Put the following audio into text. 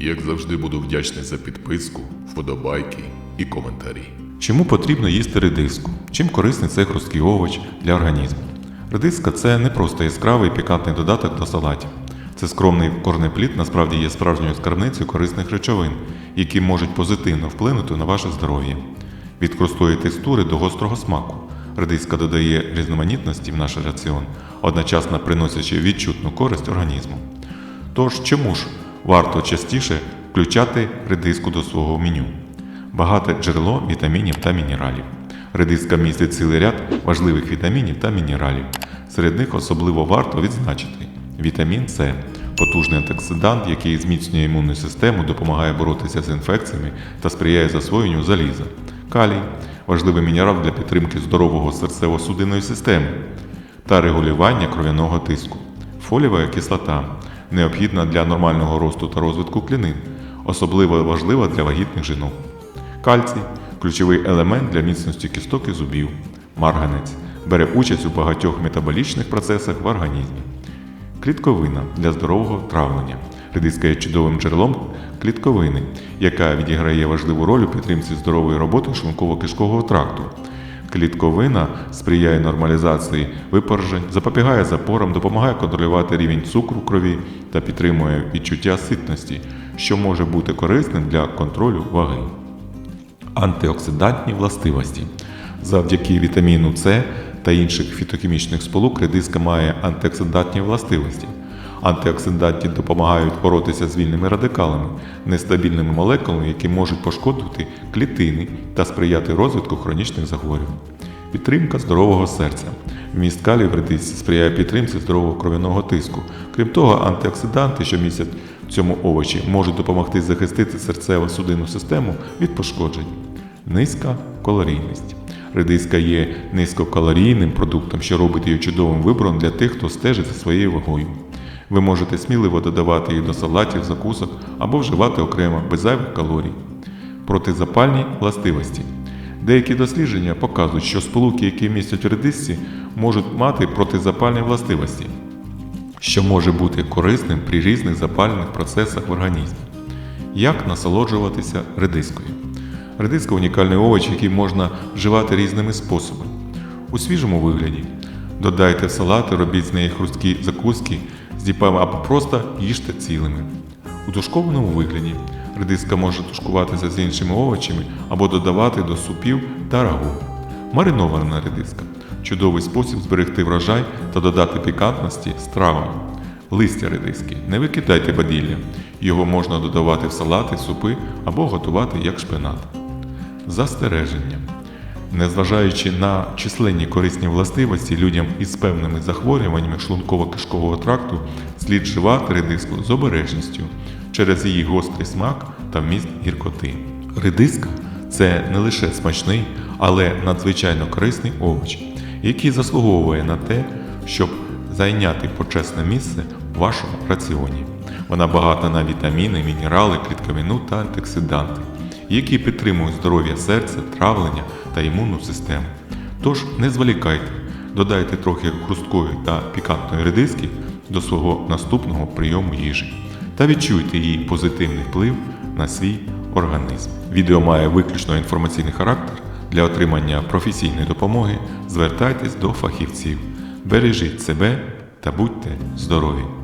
Як завжди буду вдячний за підписку, вподобайки і коментарі. Чому потрібно їсти редиску? Чим корисний цей хрусткий овоч для організму? Редиска це не просто яскравий пікантний додаток до салатів. Це скромний корнеплід насправді є справжньою скарбницею корисних речовин, які можуть позитивно вплинути на ваше здоров'я. Від хрусткої текстури до гострого смаку. Редиска додає різноманітності в наш раціон, одночасно приносячи відчутну користь організму. Тож чому ж варто частіше включати редиску до свого меню? Багате джерело вітамінів та мінералів. Редиска містить цілий ряд важливих вітамінів та мінералів. Серед них особливо варто відзначити вітамін С потужний антиоксидант, який зміцнює імунну систему, допомагає боротися з інфекціями та сприяє засвоєнню заліза. Калій важливий мінерал для підтримки здорового серцево-судинної системи та регулювання кров'яного тиску. Фолієва кислота необхідна для нормального росту та розвитку клінин, особливо важлива для вагітних жінок. Кальцій ключовий елемент для міцності кісток і зубів. Марганець бере участь у багатьох метаболічних процесах в організмі. Клітковина для здорового травлення. Редиска є чудовим джерелом клітковини, яка відіграє важливу роль у підтримці здорової роботи шлунково-кишкового тракту. Клітковина сприяє нормалізації випорожень, запобігає запорам, допомагає контролювати рівень цукру в крові та підтримує відчуття ситності, що може бути корисним для контролю ваги. Антиоксидантні властивості. Завдяки вітаміну С та інших фітохімічних сполук редиска має антиоксидантні властивості. Антиоксиданти допомагають боротися з вільними радикалами, нестабільними молекулами, які можуть пошкодити клітини та сприяти розвитку хронічних захворювань. Підтримка здорового серця. Вміст калію в редисці сприяє підтримці здорового кров'яного тиску. Крім того, антиоксиданти, що містять в цьому овочі, можуть допомогти захистити серцево-судинну систему від пошкоджень. Низька калорійність. Редиска є низькокалорійним продуктом, що робить її чудовим вибором для тих, хто стежить за своєю вагою. Ви можете сміливо додавати їх до салатів, закусок або вживати окремо без зайвих калорій. Протизапальні властивості. Деякі дослідження показують, що сполуки, які містять редисці, можуть мати протизапальні властивості, що може бути корисним при різних запальних процесах в організмі. Як насолоджуватися редискою? Редиска унікальний овоч, який можна вживати різними способами. У свіжому вигляді додайте в салати, робіть з неї хрусткі закуски з або просто їжте цілими. У тушкованому вигляді редиска може тушкуватися з іншими овочами або додавати до супів та рагу. Маринована редиска чудовий спосіб зберегти врожай та додати пікантності стравам. Листя редиски не викидайте баділля. Його можна додавати в салати, супи або готувати як шпинат. Застереження. Незважаючи на численні корисні властивості людям із певними захворюваннями шлунково-кишкового тракту, слід вживати редиску з обережністю через її гострий смак та вміст гіркоти. Редиска це не лише смачний, але надзвичайно корисний овоч, який заслуговує на те, щоб зайняти почесне місце в вашому раціоні. Вона багата на вітаміни, мінерали, клітковину та антиоксиданти, які підтримують здоров'я серця, травлення та імунну систему. Тож не зволікайте, додайте трохи хрусткої та пікантної редиски до свого наступного прийому їжі та відчуйте її позитивний вплив на свій організм. Відео має виключно інформаційний характер. Для отримання професійної допомоги звертайтесь до фахівців. Бережіть себе та будьте здорові!